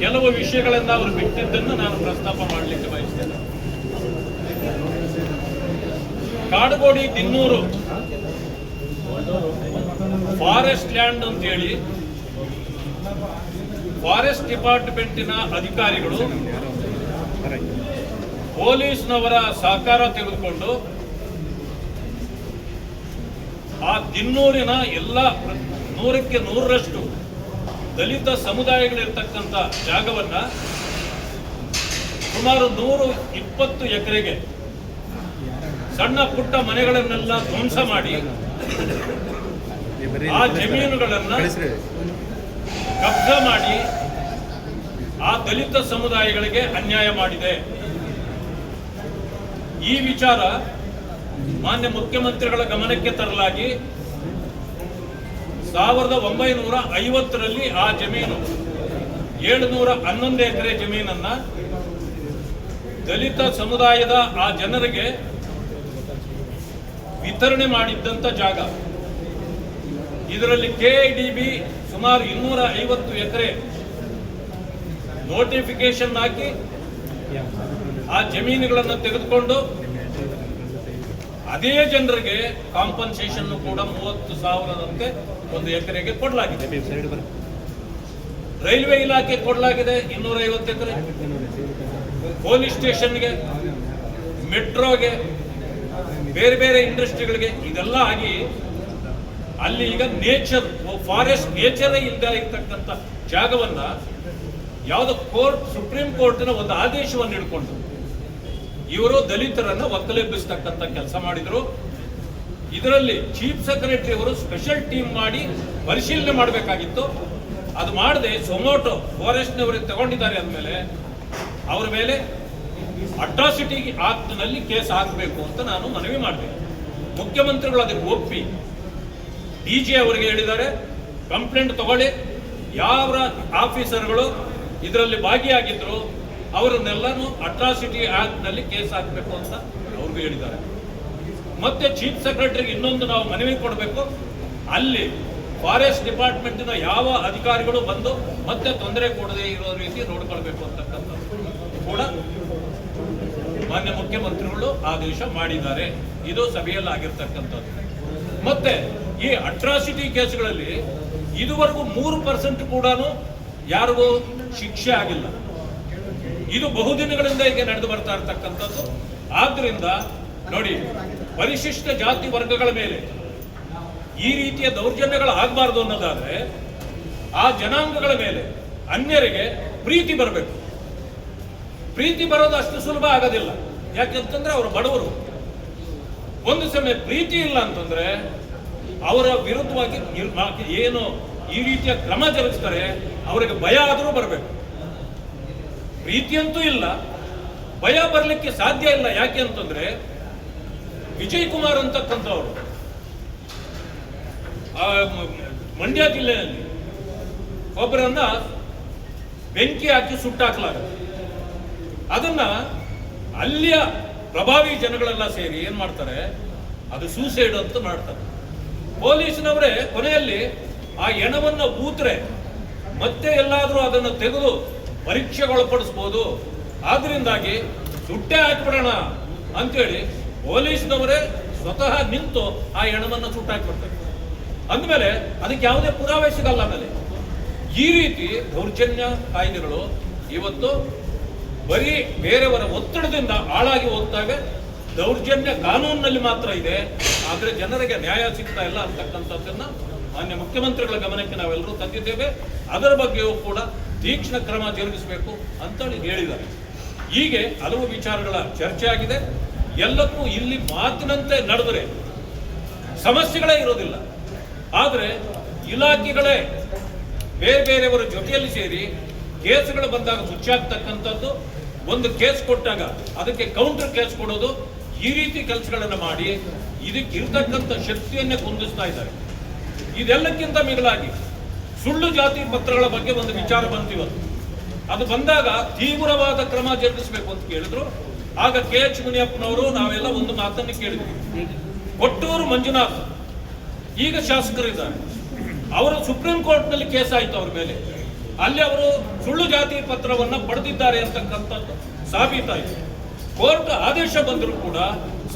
ಕೆಲವು ವಿಷಯಗಳಿಂದ ಅವರು ಬಿಟ್ಟಿದ್ದನ್ನು ನಾನು ಪ್ರಸ್ತಾಪ ಮಾಡಲಿಕ್ಕೆ ಬಯಸ್ತೇನೆ. ಕಾಡುಗೋಡಿ ತಿನ್ನೂರು ಫಾರೆಸ್ಟ್ ಲ್ಯಾಂಡ್ ಅಂತ ಹೇಳಿ ಫಾರೆಸ್ಟ್ ಡಿಪಾರ್ಟ್ಮೆಂಟಿನ ಅಧಿಕಾರಿಗಳು ಪೊಲೀಸ್ನವರ ಸಹಕಾರ ತೆಗೆದುಕೊಂಡು ಆ ತಿನ್ನೂರಿನ ಎಲ್ಲ ನೂರಕ್ಕೆ ನೂರರಷ್ಟು ದಲಿತ ಸಮುದಾಯಗಳಿರ್ತಕ್ಕಂಥ ಜಾಗವನ್ನ ಸುಮಾರು ನೂರು ಇಪ್ಪತ್ತು ಎಕರೆಗೆ ಸಣ್ಣ ಪುಟ್ಟ ಮನೆಗಳನ್ನೆಲ್ಲ ಧ್ವಂಸ ಮಾಡಿ ಆ ಜಮೀನುಗಳನ್ನ ಕಬ್ಜ ಮಾಡಿ ಆ ದಲಿತ ಸಮುದಾಯಗಳಿಗೆ ಅನ್ಯಾಯ ಮಾಡಿದೆ. ಈ ವಿಚಾರ ಮಾನ್ಯ ಮುಖ್ಯಮಂತ್ರಿಗಳ ಗಮನಕ್ಕೆ ತರಲಾಗಿ ಸಾವಿರದ ಒಂಬೈನೂರ ಐವತ್ತರಲ್ಲಿ ಆ ಜಮೀನು, ಏಳುನೂರ ಹನ್ನೊಂದು ಎಕರೆ ಜಮೀನನ್ನ ದಲಿತ ಸಮುದಾಯದ ಆ ಜನರಿಗೆ ವಿತರಣೆ ಮಾಡಿದ್ದಂಥ ಜಾಗ. ಇದರಲ್ಲಿ ಕೆಐಡಿಬಿ ಸುಮಾರು ಇನ್ನೂರ ಐವತ್ತು ಎಕರೆ ನೋಟಿಫಿಕೇಶನ್ ಹಾಕಿ ಆ ಜಮೀನುಗಳನ್ನು ತೆಗೆದುಕೊಂಡು ಅದೇ ಜನರಿಗೆ ಕಾಂಪನ್ಸೇಷನ್ ಕೂಡ ಮೂವತ್ತು ಸಾವಿರದಂತೆ ಒಂದು ಎಕರೆಗೆ ಕೊಡಲಾಗಿದೆ. ರೈಲ್ವೆ ಇಲಾಖೆ ಕೊಡಲಾಗಿದೆ ಇನ್ನೂರ ಐವತ್ತು ಎಕರೆ. ಪೊಲೀಸ್ ಸ್ಟೇಷನ್ಗೆ ಮೆಟ್ರೋಗೆ ಬೇರೆ ಬೇರೆ ಇಂಡಸ್ಟ್ರಿಗಳಿಗೆ ಇದೆಲ್ಲ ಆಗಿ ಅಲ್ಲಿ ಈಗ ನೇಚರ್ ಫಾರೆಸ್ಟ್ ನೇಚರೇ ಇಲ್ಲದೆ ಇರ್ತಕ್ಕಂಥ ಜಾಗವನ್ನ ಯಾವುದೋ ಕೋರ್ಟ್ ಸುಪ್ರೀಂ ಕೋರ್ಟಿನ ಒಂದು ಆದೇಶವನ್ನು ಹಿಡ್ಕೊಂಡು ಇವರು ದಲಿತರನ್ನ ಒಕ್ಕಲೆಬ್ಬಿಸ್ತಕ್ಕಂಥ ಕೆಲಸ ಮಾಡಿದ್ರು. ಇದರಲ್ಲಿ ಚೀಫ್ ಸೆಕ್ರೆಟರಿ ಅವರು ಸ್ಪೆಷಲ್ ಟೀಮ್ ಮಾಡಿ ಪರಿಶೀಲನೆ ಮಾಡಬೇಕಾಗಿತ್ತು. ಅದು ಮಾಡದೆ ಸೊಮೋಟೋ ಫಾರೆಸ್ಟ್ನವರಿಗೆ ತಗೊಂಡಿದ್ದಾರೆ ಅಂದಮೇಲೆ ಅವರ ಮೇಲೆ ಅಟ್ರಾಸಿಟಿ ಆಕ್ಟ್ನಲ್ಲಿ ಕೇಸ್ ಹಾಕಬೇಕು ಅಂತ ನಾನು ಮನವಿ ಮಾಡಿದೆ. ಮುಖ್ಯಮಂತ್ರಿಗಳು ಅದಕ್ಕೆ ಒಪ್ಪಿ. ಡಿ ಜಿ ಅವರಿಗೆ ಹೇಳಿದ್ದಾರೆ, ಕಂಪ್ಲೇಂಟ್ ತಗೊಳ್ಳಿ. ಯಾವ ಆಫೀಸರ್ಗಳು ಇದರಲ್ಲಿ ಭಾಗಿಯಾಗಿದ್ರು ಅವರನ್ನೆಲ್ಲನೂ ಅಟ್ರಾಸಿಟಿ ಆಕ್ಟ್ನಲ್ಲಿ ಕೇಸ್ ಹಾಕಬೇಕು ಅಂತ ಅವ್ರಿಗೂ ಹೇಳಿದ್ದಾರೆ. ಮತ್ತೆ ಚೀಫ್ ಸೆಕ್ರೆಟರಿಗೆ ಇನ್ನೊಂದು ನಾವು ಮನವಿ ಕೊಡಬೇಕು. ಅಲ್ಲಿ ಫಾರೆಸ್ಟ್ ಡಿಪಾರ್ಟ್ಮೆಂಟಿನ ಯಾವ ಅಧಿಕಾರಿಗಳು ಬಂದು ಮತ್ತೆ ತೊಂದರೆ ಕೊಡದೇ ಇರೋ ರೀತಿ ನೋಡ್ಕೊಳ್ಬೇಕು ಅಂತಕ್ಕಂಥದ್ದು ಕೂಡ ಮಾನ್ಯ ಮುಖ್ಯಮಂತ್ರಿಗಳು ಆದೇಶ ಮಾಡಿದ್ದಾರೆ. ಇದು ಸಭೆಯಲ್ಲಿ ಆಗಿರ್ತಕ್ಕಂಥದ್ದು. ಮತ್ತೆ ಈ ಅಟ್ರಾಸಿಟಿ ಕೇಸ್ಗಳಲ್ಲಿ ಇದುವರೆಗೂ ಮೂರು ಪರ್ಸೆಂಟ್ ಕೂಡ ಯಾರಿಗೂ ಶಿಕ್ಷೆ ಆಗಿಲ್ಲ. ಇದು ಬಹುದಿನಗಳಿಂದ ಈಗ ನಡೆದು ಬರ್ತಾ ಇರ್ತಕ್ಕಂಥದ್ದು. ಆದ್ರಿಂದ ನೋಡಿ, ಪರಿಶಿಷ್ಟ ಜಾತಿ ವರ್ಗಗಳ ಮೇಲೆ ಈ ರೀತಿಯ ದೌರ್ಜನ್ಯಗಳು ಆಗಬಾರ್ದು ಅನ್ನೋದಾದ್ರೆ ಆ ಜನಾಂಗಗಳ ಮೇಲೆ ಅನ್ಯರಿಗೆ ಪ್ರೀತಿ ಬರಬೇಕು. ಪ್ರೀತಿ ಬರೋದು ಅಷ್ಟು ಸುಲಭ ಆಗೋದಿಲ್ಲ. ಯಾಕೆಂತಂದ್ರೆ ಅವರು ಬಡವರು. ಒಂದು ಸಮಯ ಪ್ರೀತಿ ಇಲ್ಲ ಅಂತಂದ್ರೆ ಅವರ ವಿರುದ್ಧವಾಗಿ ಏನು ಈ ರೀತಿಯ ಕ್ರಮ ಜರುಗಿಸ್ತಾರೆ, ಅವರಿಗೆ ಭಯ ಆದರೂ ಬರಬೇಕು. ಪ್ರೀತಿಯಂತೂ ಇಲ್ಲ ಭಯ ಬರಲಿಕ್ಕೆ ಸಾಧ್ಯ ಇಲ್ಲ. ಯಾಕೆ ಅಂತಂದ್ರೆ ವಿಜಯ್ ಕುಮಾರ್ ಅಂತಕ್ಕಂಥವ್ರು ಆ, ಮಂಡ್ಯ ಜಿಲ್ಲೆಯಲ್ಲಿ ಒಬ್ಬರನ್ನ ಬೆಂಕಿ ಹಾಕಿ ಸುಟ್ಟಾಕ್ಲಾಗುತ್ತೆ ಅದನ್ನ ಅಲ್ಲಿಯ ಪ್ರಭಾವಿ ಜನಗಳೆಲ್ಲ ಸೇರಿ ಏನ್ ಮಾಡ್ತಾರೆ? ಅದು ಸೂಸೈಡ್ ಅಂತ ಮಾಡ್ತಾರೆ. ಪೊಲೀಸ್ನವರೇ ಕೊನೆಯಲ್ಲಿ ಆ ಎಣವನ್ನ ಊತ್ರೆ ಮತ್ತೆ ಎಲ್ಲಾದ್ರೂ ಅದನ್ನು ತೆಗೆದು ಪರೀಕ್ಷೆಗೊಳಪಡಿಸ್ಬೋದು. ಆದ್ರಿಂದಾಗಿ ಸುಟ್ಟೆ ಹಾಕ್ಬಿಡೋಣ ಅಂತೇಳಿ ಪೊಲೀಸ್ನವರೇ ಸ್ವತಃ ನಿಂತು ಆ ಹೆಣವನ್ನು ಸುಟ್ಟಾಕ್ಬಿಡ್ತಾರೆ ಅಂದಮೇಲೆ ಅದಕ್ಕೆ ಯಾವುದೇ ಪುರಾವೆ ಸಿಗಲ್ಲ ಆಮೇಲೆ. ಈ ರೀತಿ ದೌರ್ಜನ್ಯ ಕಾಯ್ದೆಗಳು ಇವತ್ತು ಬರೀ ಬೇರೆಯವರ ಒತ್ತಡದಿಂದ ಹಾಳಾಗಿ ಹೋಗ್ತಾವೆ. ದೌರ್ಜನ್ಯ ಕಾನೂನಿನಲ್ಲಿ ಮಾತ್ರ ಇದೆ. ಆದರೆ ಜನರಿಗೆ ನ್ಯಾಯ ಸಿಗ್ತಾ ಇಲ್ಲ ಅಂತಕ್ಕಂಥದ್ದನ್ನ ಮಾನ್ಯ ಮುಖ್ಯಮಂತ್ರಿಗಳ ಗಮನಕ್ಕೆ ನಾವೆಲ್ಲರೂ ತಂದಿದ್ದೇವೆ. ಅದರ ಬಗ್ಗೆಯೂ ಕೂಡ ತೀಕ್ಷ್ಣ ಕ್ರಮ ಜರುಗಿಸಬೇಕು ಅಂತೇಳಿ ಹೇಳಿದ್ದಾರೆ. ಹೀಗೆ ಹಲವು ವಿಚಾರಗಳ ಚರ್ಚೆ ಆಗಿದೆ. ಎಲ್ಲಕ್ಕೂ ಇಲ್ಲಿ ಮಾತಿನಂತೆ ನಡೆದರೆ ಸಮಸ್ಯೆಗಳೇ ಇರೋದಿಲ್ಲ. ಆದರೆ ಇಲಾಖೆಗಳೇ ಬೇರೆ ಬೇರೆಯವರ ಜೊತೆಯಲ್ಲಿ ಸೇರಿ ಕೇಸ್ಗಳು ಬಂದಾಗ ಮುಚ್ಚಾಗ್ತಕ್ಕಂಥದ್ದು ಒಂದು ಕೇಸ್ ಕೊಟ್ಟಾಗ ಅದಕ್ಕೆ ಕೌಂಟರ್ ಕೇಸ್ ಕೊಡೋದು, ಈ ರೀತಿ ಕೆಲಸಗಳನ್ನು ಮಾಡಿ ಇದಕ್ಕಿರ್ತಕ್ಕಂಥ ಶಕ್ತಿಯನ್ನೇ ಕುಂದಿಸ್ತಾ ಇದ್ದಾರೆ. ಇದೆಲ್ಲಕ್ಕಿಂತ ಮಿಗಿಲಾಗಿ ಸುಳ್ಳು ಜಾತಿ ಪತ್ರಗಳ ಬಗ್ಗೆ ಒಂದು ವಿಚಾರ ಬಂತಿವತ್ತು ಅದು ಬಂದಾಗ ತೀವ್ರವಾದ ಕ್ರಮ ಜರುಗಿಸಬೇಕು ಅಂತ ಕೇಳಿದ್ರು. ಆಗ ಕೆ ಎಚ್ ಮುನಿಯಪ್ಪನವರು ನಾವೆಲ್ಲ ಒಂದು ಮಾತನ್ನು ಕೇಳಿದ್ವಿ. ಕೊಟ್ಟೂರು ಮಂಜುನಾಥ್, ಈಗ ಶಾಸಕರಿದ್ದಾರೆ ಅವರು ಸುಪ್ರೀಂ ಕೋರ್ಟ್ನಲ್ಲಿ ಕೇಸ್ ಆಯಿತು ಅವ್ರ ಮೇಲೆ. ಅಲ್ಲಿ ಅವರು ಸುಳ್ಳು ಜಾತಿ ಪತ್ರವನ್ನ ಪಡೆದಿದ್ದಾರೆ ಅಂತಕ್ಕಂಥದ್ದು ಸಾಬೀತಾಯಿತು. ಕೋರ್ಟ್ ಆದೇಶ ಬಂದರೂ ಕೂಡ